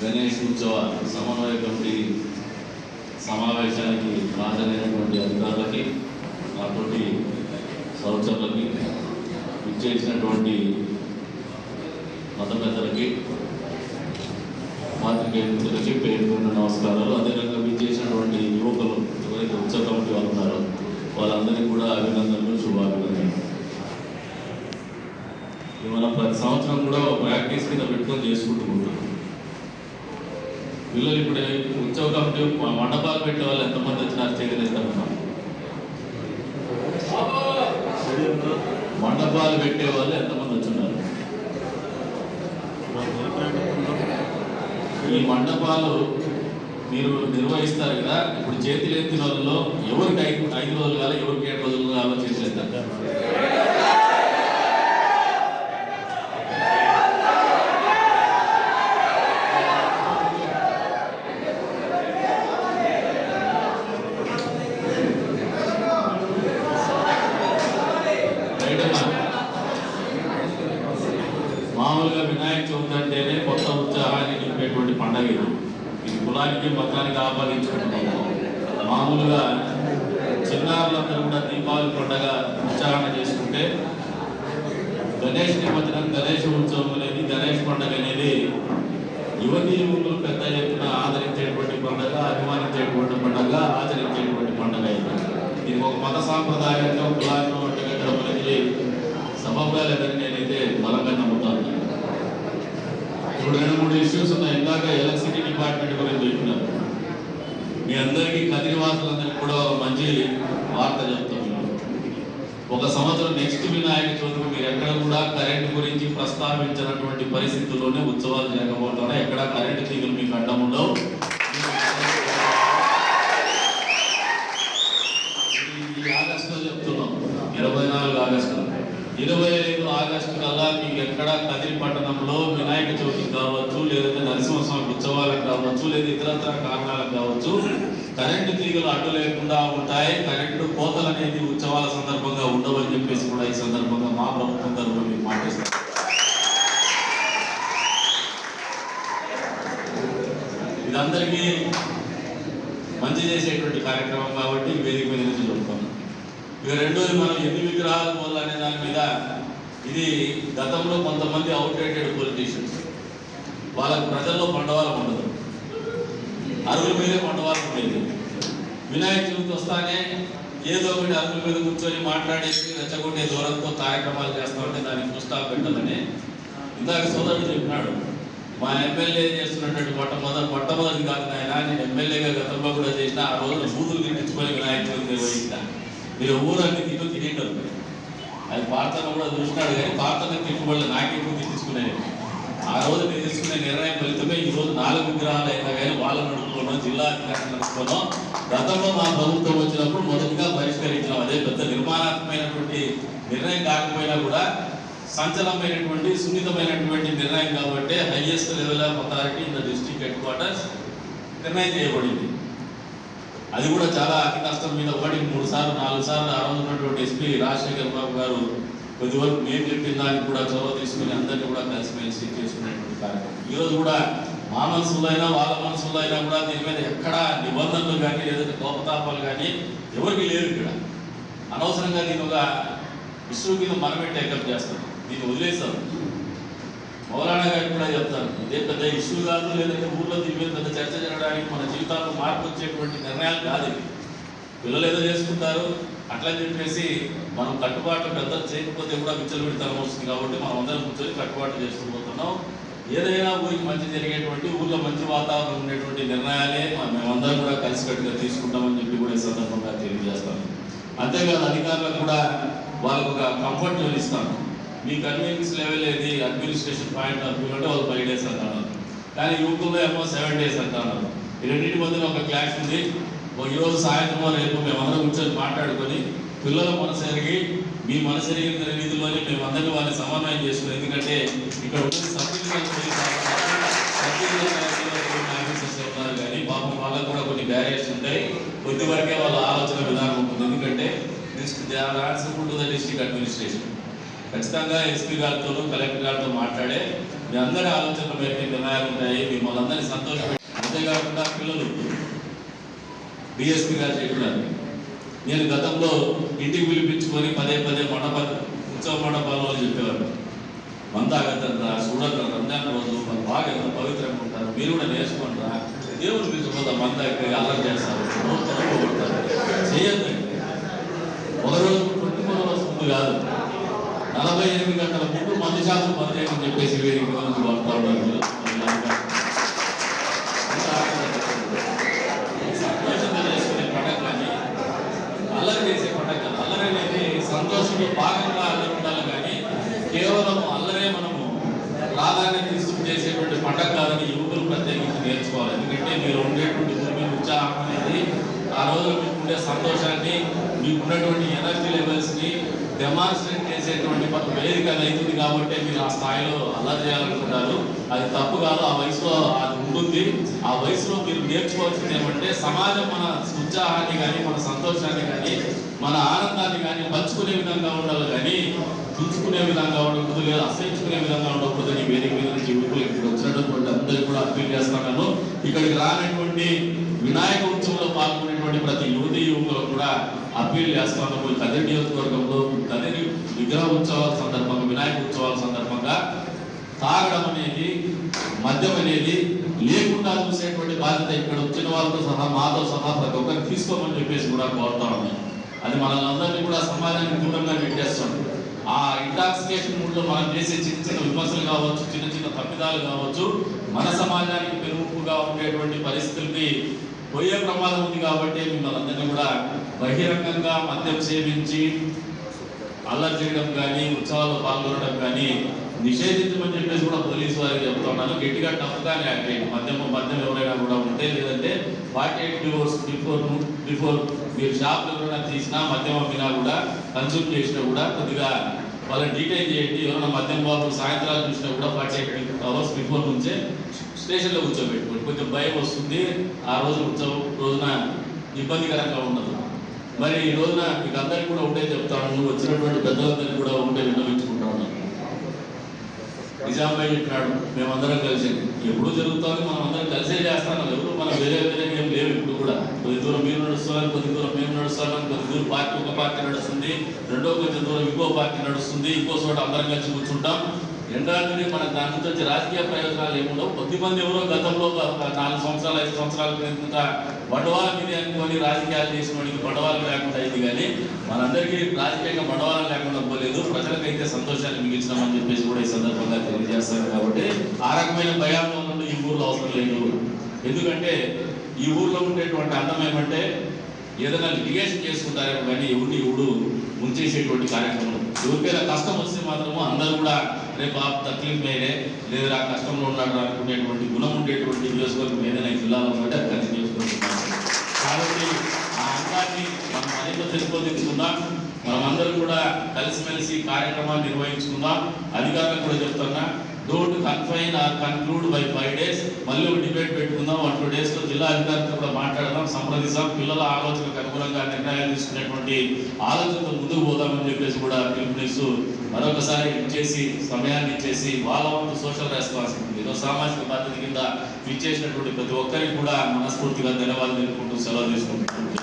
గణేష్ ఉత్సవ సమన్వయ కమిటీ సమావేశానికి హాజరైనటువంటి అధికారులకి నాతోటి సంవత్సరాలకి ఇచ్చేసినటువంటి మత పెద్దలకి పాత్రికేయులకి పేరు నమస్కారాలు. అదేవిధంగా విచ్చేసినటువంటి యువకులు ఎవరైతే ఉత్సవ కమిటీ వాళ్ళు ఉన్నారో వాళ్ళందరికీ కూడా అభినందనలు శుభాభినందనలు. ఇది మనం ప్రతి సంవత్సరం కూడా ప్రాక్టీస్ కింద పెట్టుకొని చేసుకుంటూ ఉంటాం. పిల్లలు ఇప్పుడు ఉత్సవ కమిటీ మండపాలు పెట్టే వాళ్ళు ఎంతమంది వచ్చినారు చేయగలుగుతాం మండపాలు పెట్టే వాళ్ళు ఎంతమంది వచ్చినారు? ఈ మండపాలు మీరు నిర్వహిస్తారు కదా ఇప్పుడు చేతులు ఎత్తిన వాళ్ళలో ఎవరికి ఐదు ఐదు రోజులు కావాలి ఎవరికి ఏడు రోజులు కావాలో చేతులు ఎత్తారు రైటమ్మా. మామూలుగా వినాయక చవితి అంటేనే కొత్త ఉత్సాహాన్ని నింపేటువంటి పండగ ఇది ఇది కులానికి మతానికి ఆపాదించుకుంటున్నాము మామూలుగా చిన్నారులందరూ కూడా దీపావళి పండగ ఉచ్చారణ చేసుకుంటే గణేష్ నిమజ్జనం గణేష్ ఉత్సవం అనేది గణేష్ పండగ అనేది యువతి యువకులు పెద్ద ఎత్తున ఆదరించేటువంటి పండగ అభిమానించేటువంటి పండగ ఆచరించేటువంటి పండగ ఇది. ఒక మత సాంప్రదాయంగా కులాన్ని వంటగట్టడం అనేది సబబ్గా లేదని నేనైతే బలంగా నమ్ముతాను. ఇప్పుడు రెండు మూడు ఇష్యూస్ ఉన్నాయి. ఇందాక ఎలక్షన్ డిపార్ట్మెంట్ గురించి చెప్పినారు మీ అందరికీ కదిరివాసులందరికీ కూడా ఒక మంచి వార్త చెప్తాం ఒక సంవత్సరం నెక్స్ట్ వినాయక చవితికి మీరు ఎక్కడ కూడా కరెంటు గురించి ప్రస్తావించినటువంటి పరిస్థితుల్లోనే ఉత్సవాలు జరగబోతున్నాయి. ఎక్కడ కరెంట్ తీగలు మీకు అడ్డం ఉండవు. ఆగస్టులో చెప్తున్నాం. ఇరవై నాలుగు ఆగస్టు ఇరవై ఆగస్టు కల్లా మీకు ఎక్కడ కదిరి పట్టణంలో వినాయక చవితి కావచ్చు లేదంటే నరసింహస్వామి ఉత్సవాలకు కావచ్చు లేదా ఇతరత్ర కారణాలకు కావచ్చు కరెంటు తీగలు అడ్డు లేకుండా ఉంటాయి. కరెంటు కోతలు అనేది ఉత్సవాల సందర్భంగా ఉండవని చెప్పేసి కూడా ఈ సందర్భంగా మా ప్రభుత్వం తరఫున మీకు మాటిస్తాం ఇదందరికీ మంచి చేసేటువంటి కార్యక్రమం కాబట్టి వేదిక మీద నుంచి చెప్తాను ఇక రెండోది మనం ఎన్ని విగ్రహాలు మొదలనే దాని మీద ఇది గతంలో కొంతమంది అవుట్డేటెడ్ పొలిటీషియన్స్ వాళ్ళకు ప్రజల్లో పండవాలం ఉండదు. అరుగుల మీదే పండవాలం ఉండేది. వినాయక చవితి వస్తానే ఏదో ఒకటి అరుగుల మీద కూర్చొని మాట్లాడేసి రెచ్చగొట్టే దూరంతో కార్యక్రమాలు చేస్తా ఉంటే దానికి ఫుల్ పెట్టదని ఇందాక సోదరుడు చెప్పినాడు. మా ఎమ్మెల్యే చేస్తున్నటువంటి మొట్టమొదటి మొట్టమొదటి కాదు ఆయన నేను ఎమ్మెల్యేగా గతంలో కూడా చేసిన ఆ రోజు బూతులు తిట్టించుకొని వినాయక చవితి నిర్వహించిన మీరు ఊరన్నీ తిట్టు తినేటప్పుడు అది పార్తన కూడా చూసినాడు కానీ పార్తన తిట్టుబడి నాకెక్కువ తిట్టించుకునేది ఆ రోజు నేను తీసుకునే నిర్ణయం ఫలితమే ఈ రోజు నాలుగు విగ్రహాలు అయినా కానీ వాళ్ళని నడుపుకోవడం జిల్లా అధికారులు నడుపుకోవడం గతంలో మా ప్రభుత్వం వచ్చినప్పుడు మొదటిగా పరిష్కరించడం అదే పెద్ద నిర్మాణాత్మకమైనటువంటి నిర్ణయం కాకపోయినా కూడా సంచలనమైనటువంటి సున్నితమైనటువంటి నిర్ణయం కాబట్టి highest level of authority in the district headquarters నిర్ణయం చేయబడింది. అది కూడా చాలా అతి కష్టం మీద ఒకటి మూడు సార్లు నాలుగు సార్లు ఆ రోజు ఉన్నటువంటి ఎస్పీ రాజశేఖర్ బాబు గారు కొద్దివరకు మేము చెప్పిన దానికి కూడా చొరవ తీసుకుని అందరినీ కూడా కలిసిమెలిసి చేసుకునేటువంటి కార్యక్రమం. ఈరోజు కూడా మా మనసులో అయినా వాళ్ళ మనసులో అయినా కూడా దీని మీద ఎక్కడా నిబంధనలు కానీ లేదంటే కోపతాపాలు కానీ ఎవరికి లేరు ఇక్కడ. అనవసరంగా దీని ఒక విశ్వ మీద మనమే టేకప్ చేస్తాం దీన్ని వదిలేస్తాం మౌలానా గారు కూడా చెప్తారు. ఇదే పెద్ద ఇష్యూ కాదు లేదంటే ఊళ్ళో దీని మీద పెద్ద చర్చ జరగడానికి మన జీవితాల్లో మార్పు వచ్చేటువంటి నిర్ణయాలు కాదు ఇవి. పిల్లలు ఏదో చేసుకుంటారు అట్లా చెప్పేసి మనం కట్టుబాట్లు పెద్దలు చేయకపోతే కూడా విచ్చలవిడితనం వస్తుంది కాబట్టి మనం అందరం కూర్చొని కట్టుబాట్లు చేసుకుపోతున్నాం ఏదైనా ఊరికి మంచి జరిగేటువంటి ఊర్లో మంచి వాతావరణం ఉండేటువంటి నిర్ణయాలే మేమందరం కూడా కలిసికట్టుగా తీసుకుంటామని చెప్పి కూడా ఈ సందర్భంగా తెలియజేస్తాను. అంతేకాదు అధికారులకు కూడా వాళ్ళకు ఒక కంఫర్ట్ జోన్ ఇస్తాను. మీ కన్వీనియన్స్ లెవెల్ ఏది? అడ్మినిస్ట్రేషన్ పాయింట్ ఆఫ్ వ్యూ అంటే వాళ్ళు ఫైవ్ డేస్ అంటున్నారు కానీ యూట్యూబ్లో ఏమో సెవెన్ డేస్ అంటున్నారు ఈ రెండింటి మధ్యన ఒక క్లాష్ ఉంది. ఈరోజు రోజు సాయంత్రం రేపు మేమందరం కూర్చొని మాట్లాడుకొని పిల్లల మనసు మీ మనసు ఎరిగిన రీతిలోనే మేమందరినీ వాళ్ళని సమన్వయం చేస్తున్నాం ఎందుకంటే ఇక్కడ ఉన్న ఆఫీసర్స్ ఉన్నారు కానీ పాపం వాళ్ళకు కూడా కొన్ని బ్యారియర్స్ ఉంటాయి. కొద్ది వరకే వాళ్ళ ఆలోచన విధానం ఉంటుంది. ఎందుకంటే they are answerable to the district administration. ఖచ్చితంగా ఎస్పీ గారితో కలెక్టర్ గారితో మాట్లాడే మీ అందరి ఆలోచనల మేరకు నిర్ణయాలు ఉంటాయి. మిమ్మల్ని అందరినీ సంతోషపెట్టి అంతేకాకుండా పిల్లలు డిఎస్పీ గారు చెప్పినారు నేను గతంలో ఇంటికి పిలిపించుకొని పదే పదే మండప ఉత్సవ మండపాల్లో చెప్పేవారు. మందాగతంరా చూడరా రంజాన్ రోజు మరి బాగా ఎంత పవిత్రంగా ఉంటారు. మీరు కూడా నేర్చుకుంటారా దేవుని పిలిచిపోతా ఎక్కడ అల్లరి చేస్తారు. చేయద్దు ఒకరోజు ఒక ట్వంటీ ఫోర్ అవర్స్ ముందు కాదు. నలభై ఎనిమిది గంటల ముందు మంది శాతం పనిచేయమని చెప్పేసి వేదిక నుంచి వాడుతూ ఉన్నారు అల్లరి చేసే పండగ అల్లరి అనేది సంతోషంలో భాగంగా అల్లరి ఉండాలి కానీ కేవలం అల్లరే మనము ప్రాధాన్యత ఇస్తూ చేసేటువంటి పండగ కాదని యువకులు ప్రత్యేకించి నేర్చుకోవాలి. ఎందుకంటే మీరు ఉండేటువంటి భూమి ఉత్సాహం అనేది ఆ రోజు మీకు ఉండే సంతోషాన్ని మీకు ఉన్నటువంటి ఎనర్జీ లెవెల్స్ని డెమాన్స్ట్రేట్ చేసేటువంటి వేదిక అవుతుంది కాబట్టి మీరు ఆ స్థాయిలో అల్లరి చేయాలనుకుంటారు. అది తప్పు కాదు ఆ వయసులో అది ఉంటుంది. ఆ వయసులో మీరు నేర్చుకోవాల్సింది ఏమంటే సమాజం మన ఉత్సాహాన్ని కానీ మన సంతోషాన్ని కానీ మన ఆనందాన్ని కానీ పంచుకునే విధంగా ఉండాలి కానీ పుంచుకునే విధంగా ఉండకూడదు లేదా అసహించుకునే విధంగా ఉండకూడదు అని వేదిక మీద నుంచి యువకులు ఇక్కడ వచ్చినటువంటి అందరికీ కూడా అప్పీల్ చేస్తున్నాను ఇక్కడికి రానటువంటి వినాయక ఉత్సవంలో పాల్గొనే ఉన్నటువంటి ప్రతి యువతి యువకులకు కూడా అప్పీల్ చేస్తున్నాను కదిరి నియోజకవర్గంలో కదిరి విగ్రహ ఉత్సవాల సందర్భంగా వినాయక ఉత్సవాల సందర్భంగా తాగడం అనేది మద్యం అనేది లేకుండా చూసేటువంటి బాధ్యత ఇక్కడ వచ్చిన వాళ్ళతో సహా మాతో సహా ప్రతి ఒక్కరికి తీసుకోమని చెప్పేసి కూడా కోరుతా ఉన్నాను. అది మనల్ని కూడా సమాజానికి దూరంగా పెట్టేస్తాం. ఆ ఇంటాక్సికేషన్ మూడ్లో మనం చేసే చిన్న చిన్న విమర్శలు కావచ్చు చిన్న చిన్న తప్పిదాలు కావచ్చు మన సమాజానికి పెరుగుగా ఉండేటువంటి పరిస్థితులకి పోయే ప్రమాదం ఉంది కాబట్టి మిమ్మల్ని అందరినీ కూడా బహిరంగంగా మద్యం సేవించి అల్లరి చేయడం కానీ ఉత్సవాల్లో పాల్గొనడం కానీ నిషేధించమని చెప్పేసి కూడా పోలీసు వారికి చెప్తున్నాను గట్టిగా టఫ్గానే యాక్ట్ చేయండి మద్యం మద్యం ఎవరైనా కూడా ఉంటే లేదంటే forty eight divorce before before మీరు షాప్లో ఎవరైనా తీసినా మద్యం అమ్మినా కూడా కన్సూమ్ చేసినా కూడా కొద్దిగా వాళ్ళని డీటెయిల్ చేయండి. ఎవరైనా మద్యం బాబు సాయంత్రాలు చూసినా కూడా ఫార్టీ ఎయిట్ అవర్స్ బిఫోర్ నుంచే స్టేషన్లో కూర్చోబెట్టుకోండి. కొంచెం భయం వస్తుంది. ఆ రోజు ఉత్సవం రోజున ఇబ్బందికరంగా ఉండదు. మరి ఈ రోజున మీకు అందరికీ కూడా ఒకటే చెప్తాను. నువ్వు వచ్చినటువంటి పెద్దలందరికీ కూడా ఒకటే విన్నవించుకుంటాను నిజాంబాయి చెప్పినాడు మేమందరం కలిసి ఎప్పుడు జరుగుతుంది. మనం అందరం కలిసే చేస్తాను ఎవరు? మనం వేరే వేరే ఏం లేవు ఇప్పుడు కూడా. కొద్ది దూరం మీరు నడుస్తున్నారు కొద్ది దూరం మేము నడుస్తున్నాం కొద్ది దూరం పార్టీ ఒక పార్టీ నడుస్తుంది. రెండో కొంచెం దూరం ఇంకో పార్టీ నడుస్తుంది. ఇంకో చోట అందరం కలిసి కూర్చుంటాం. ఎండాలని మన దాని నుంచి వచ్చే రాజకీయ ప్రయోజనాలు ఏముండవు? కొద్దిమంది ఎవరో గతంలో నాలుగు సంవత్సరాలు ఐదు సంవత్సరాల క్రిందట బడవాల మీద అనుకొని రాజకీయాలు చేసిన వాడికి బడవాలు లేకుండా అయింది కానీ మనందరికీ రాజకీయంగా బడవాలు లేకుండా పోలేదు. ప్రజలకైతే సంతోషాన్ని మిగిలిచినామని చెప్పేసి కూడా ఈ సందర్భంగా తెలియజేస్తాను కాబట్టి ఆ రకమైన భయాందోళనలు ఈ ఊర్లో అవసరం లేదు. ఎందుకంటే ఈ ఊర్లో ఉండేటువంటి అందం ఏమంటే ఏదైనా లిటిగేషన్ చేసుకుంటారేమో కానీ ఎవరిని ఎవడు ముంచేసేటువంటి కార్యక్రమం ఎవరికైనా కష్టం వస్తే మాత్రము అందరూ కూడా రేపు ఆ తక్లీఫ్ మేరే లేదా ఆ కష్టంలో ఉన్నాడు అనుకునేటువంటి గుణం ఉండేటువంటి నియోజకవర్గం ఏదైనా జిల్లాలో ఉంటే అది ప్రతి నియోజకవర్గం కాబట్టి ఆ అందాన్ని మనం మరింత పెంపొందించుకుందాం మనం అందరం కూడా కలిసిమెలిసి కార్యక్రమాలు నిర్వహించుకుందాం. అధికారులకు కూడా చెప్తున్నా don't confine or conclude by five days మళ్ళీ ఒక డిబేట్ పెట్టుకుందాం. వన్ టూ డేస్లో జిల్లా అధికారులతో కూడా మాట్లాడదాం. సంప్రదిస్తాం పిల్లల ఆలోచనకు అనుగుణంగా నిర్ణయాలు తీసుకునేటువంటి ఆలోచనతో ముందుకు పోదామని చెప్పేసి కూడా పిలుపునిస్తూ మరొకసారి ఇచ్చేసి సమయాన్ని ఇచ్చేసి వాళ్ళ వంతు సోషల్ రెస్పాన్సిబిలిటీ ఏదో సామాజిక బాధ్యత కింద ఇచ్చేసినటువంటి ప్రతి ఒక్కరికి కూడా మనస్ఫూర్తిగా ధన్యవాదాలు తెలుపుకుంటూ సెలవు తీసుకుంటున్నాం.